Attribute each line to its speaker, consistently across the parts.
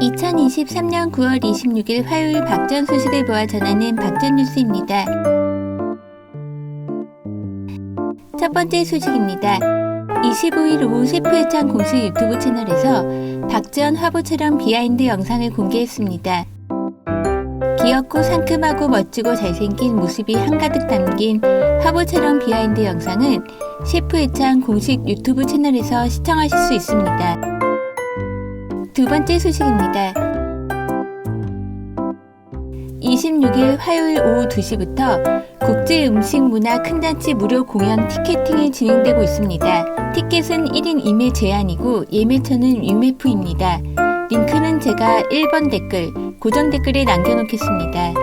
Speaker 1: 2023년 9월 26일 화요일 박전 소식을 모아 전하는 박전 뉴스입니다. 첫 번째 소식입니다. 25일 오후 셰프의창 공식 유튜브 채널에서 박지원 화보처럼 비하인드 영상을 공개했습니다. 귀엽고 상큼하고 멋지고 잘생긴 모습이 한가득 담긴 화보처럼 비하인드 영상은 셰프의창 공식 유튜브 채널에서 시청하실 수 있습니다. 두 번째 소식입니다. 26일 화요일 오후 2시부터 국제 음식 문화 큰잔치 무료 공연 티켓팅이 진행되고 있습니다. 티켓은 1인 2매 제한이고 예매처는 유매프입니다. 링크는 제가 1번 댓글, 고정 댓글에 남겨놓겠습니다.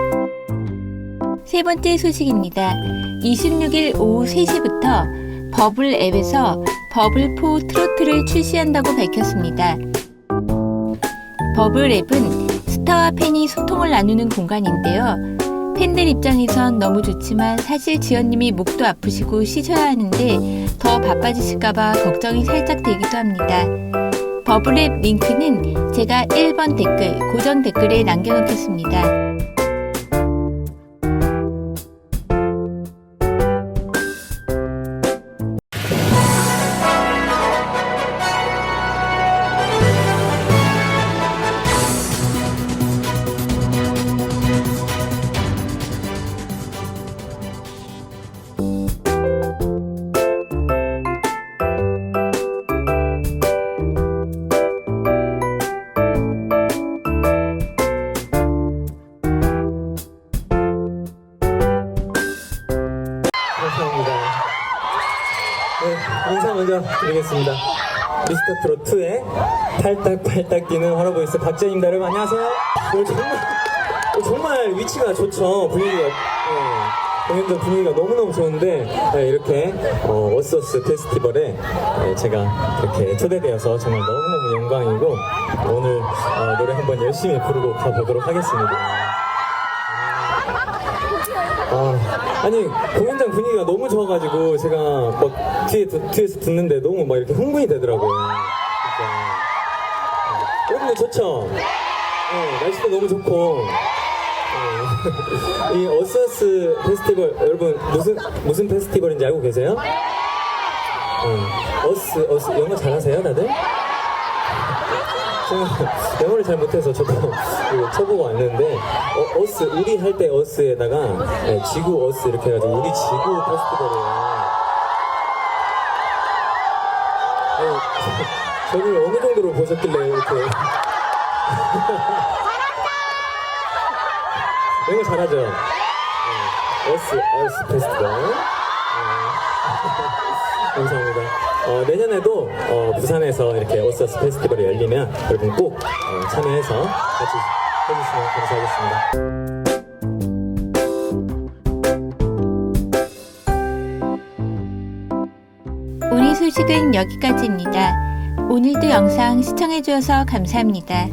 Speaker 1: 세 번째 소식입니다. 26일 오후 3시부터 버블 앱에서 버블4 트로트를 출시한다고 밝혔습니다. 버블 앱은 스타와 팬이 소통을 나누는 공간인데요. 팬들 입장에선 너무 좋지만 사실 지연님이 목도 아프시고 쉬셔야 하는데 더 바빠지실까봐 걱정이 살짝 되기도 합니다. 버블앱 링크는 제가 1번 댓글, 고정 댓글에 남겨놓겠습니다.
Speaker 2: 네, 인사 먼저 드리겠습니다. 미스터 트롯 2의 팔딱팔딱 뛰는 할아버지 박재입니다. 여러분 안녕하세요. 오늘 정말 어, 정말 위치가 좋죠. 분위기가 네, 공연장 분위기가 너무너무 좋은데 네, 이렇게 어, 워스워스 페스티벌에 네, 제가 이렇게 초대되어서 정말 너무너무 영광이고 오늘 어, 노래 한번 열심히 부르고 가보도록 하겠습니다. 아, 아니 공연장 분위기가 너무 좋아가지고 제가 막 뒤에 뒤에서 듣는데 너무 막 이렇게 흥분이 되더라고요. 진짜. 어, 여러분들 좋죠? 네, 날씨도 너무 좋고. 어, 이 어스어스 페스티벌 여러분 무슨 무슨 페스티벌인지 알고 계세요? 어, 어스 어스 영어 잘하세요 다들? 영어를 잘 못해서 저도 이거 쳐보고 왔는데 어, 어스 우리 할 때 어스에다가 네, 지구 어스 이렇게 해가지고 우리 지구 페스티벌이에요. 네, 저- 저를 어느 정도로 보셨길래 이렇게 영어 잘하죠? 네, 어스 어스 페스티벌. 네. 감사합니다. 어, 내년에도 어, 부산에서 이렇게 어스어스 페스티벌이 열리면 여러분 꼭 어, 참여해서 같이 해주시면 감사하겠습니다.
Speaker 1: 오늘 소식은 여기까지입니다. 오늘도 영상 시청해주셔서 감사합니다.